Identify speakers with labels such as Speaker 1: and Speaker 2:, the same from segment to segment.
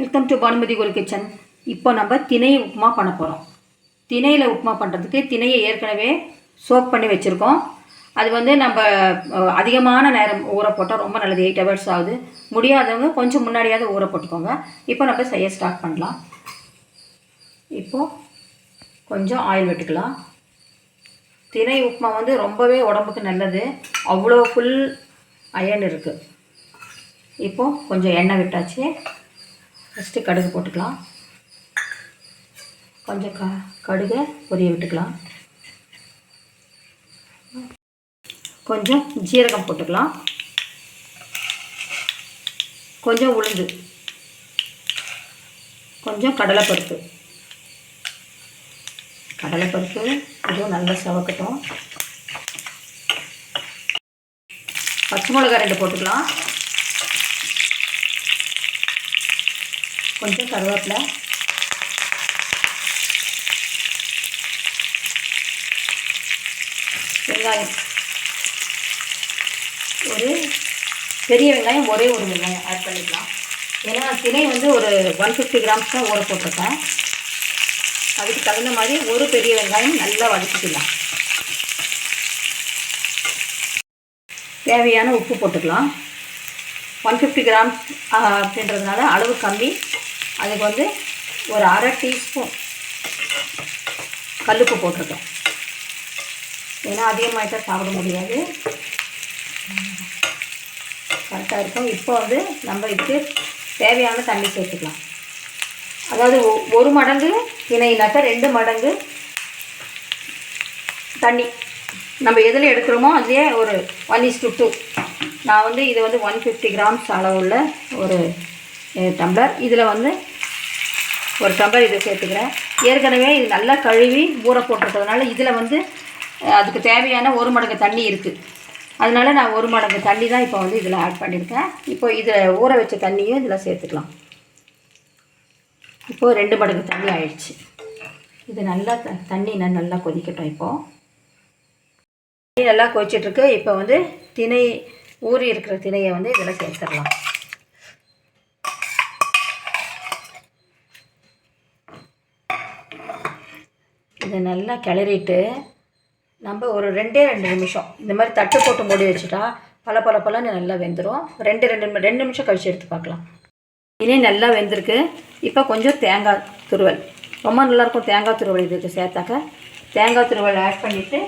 Speaker 1: Welcome to Bhanumathi கோல் kitchen இப்போ நம்ம திணை உப்புமா பண்ண போகிறோம் திணையில் உப்புமா பண்ணுறதுக்கு திணையை ஏற்கனவே சோக் பண்ணி வச்சுருக்கோம். அது வந்து நம்ம அதிகமான நேரம் ஊற போட்டால் ரொம்ப நல்லது. எயிட் ஹவர்ஸ் ஆகுது. முடியாதவங்க கொஞ்சம் முன்னாடியாவது ஊற போட்டுக்கோங்க. இப்போ நம்ம செய்ய ஸ்டார்ட் பண்ணலாம். இப்போது கொஞ்சம் ஆயில் விட்டுக்கலாம். திணை உப்புமா வந்து ரொம்பவே உடம்புக்கு நல்லது. அவ்வளோ ஃபுல் அயன் இருக்குது இப்போது கொஞ்சம் எண்ணெய் விட்டாச்சு. ஃபஸ்ட்டு கடுகு போட்டுக்கலாம். கொஞ்சம் க கடுகை பொரிய விட்டுக்கலாம். கொஞ்சம் ஜீரகம் போட்டுக்கலாம். கொஞ்சம் உளுந்து. கொஞ்சம் கடலைப்பருப்பு. கடலைப்பருப்பு இதுவும் நல்லா சவக்கட்டும். பச்சை மிளகாய் ரெண்டு போட்டுக்கலாம். கொஞ்சம் கருவேப்பிலை. வெங்காயம். ஒரு பெரிய வெங்காயம் ஒரே ஒரு வெங்காயம் ஆட் பண்ணிக்கலாம். ஏன்னா திணை வந்து ஒரு ஒன் ஃபிஃப்டி கிராம்ஸ் தான் ஊற போட்டிருக்கேன் அதுக்கு தகுந்த மாதிரி ஒரு பெரிய வெங்காயம் நல்லா வதக்கிக்கலாம். தேவையான உப்பு போட்டுக்கலாம். ஒன் ஃபிஃப்டி கிராம்ஸ் அப்படின்றதுனால அளவு கம்மி. அதுக்கு வந்து ஒரு அரை டீஸ்பூன் கல்லுப்பு போட்டிருக்கேன். ஏன்னா அதிகமாகிட்டா சாப்பிட முடியாது. கரெக்டாக இருக்கும். இப்போ வந்து நம்ம இதுக்கு தேவையான தண்ணி சேர்த்துக்கலாம். அதாவது ஒரு மடங்கு இணையினாக்கா ரெண்டு மடங்கு தண்ணி நம்ம எதில் எடுக்கிறோமோ அதுலேயே ஒரு ஒன் இஸ் டூ நான் வந்து இது வந்து ஒன் ஃபிஃப்டி கிராம்ஸ் அளவுள்ள ஒரு டம்ளர். இதில் வந்து ஒரு டம்ளர் இதை சேர்த்துக்கிறேன். ஏற்கனவே இது நல்லா கழுவி ஊற போட்டிருக்கிறதுனால இதில் வந்து அதுக்கு தேவையான ஒரு மடங்கு தண்ணி இருக்குது அதனால நான் ஒரு மடங்கு தண்ணி தான் இப்போ வந்து இதில் ஆட் பண்ணியிருக்கேன் இப்போ இதில் ஊற வச்ச தண்ணியும் இதில் சேர்த்துக்கலாம். இப்போது ரெண்டு மடங்கு தண்ணி ஆயிடுச்சு. இது நல்லா த தண்ணி நல்லா கொதிக்கட்டும் இப்போது தண்ணி நல்லா கொதிச்சிட்ருக்கு இப்போ வந்து திணை ஊறி இருக்கிற திணையை வந்து இதில் சேர்த்துடலாம். இதை நல்லா கிளறிட்டு நம்ம ஒரு ரெண்டே ரெண்டு நிமிஷம் இந்த மாதிரி தட்டு போட்டு மூடி வச்சுட்டா பல பல பலன்னு நல்லா வெந்துடும் ரெண்டு ரெண்டு ரெண்டு நிமிஷம் கழிச்சு எடுத்து பார்க்கலாம். இனி நல்லா வெந்திருக்கு. இப்போ கொஞ்சம் தேங்காய் துருவல். ரொம்ப நல்லாயிருக்கும் தேங்காய் துருவல் இதுக்கு சேர்த்தாக்க. தேங்காய் துருவல் ஆட் பண்ணிவிட்டு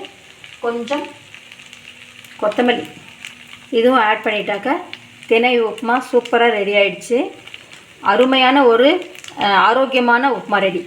Speaker 1: கொஞ்சம் கொத்தமல்லி. இதுவும் ஆட் பண்ணிட்டாக்க தினை உப்புமா சூப்பராக ரெடி ஆயிடுச்சு. அருமையான ஒரு ஆரோக்கியமான உப்புமா ரெடி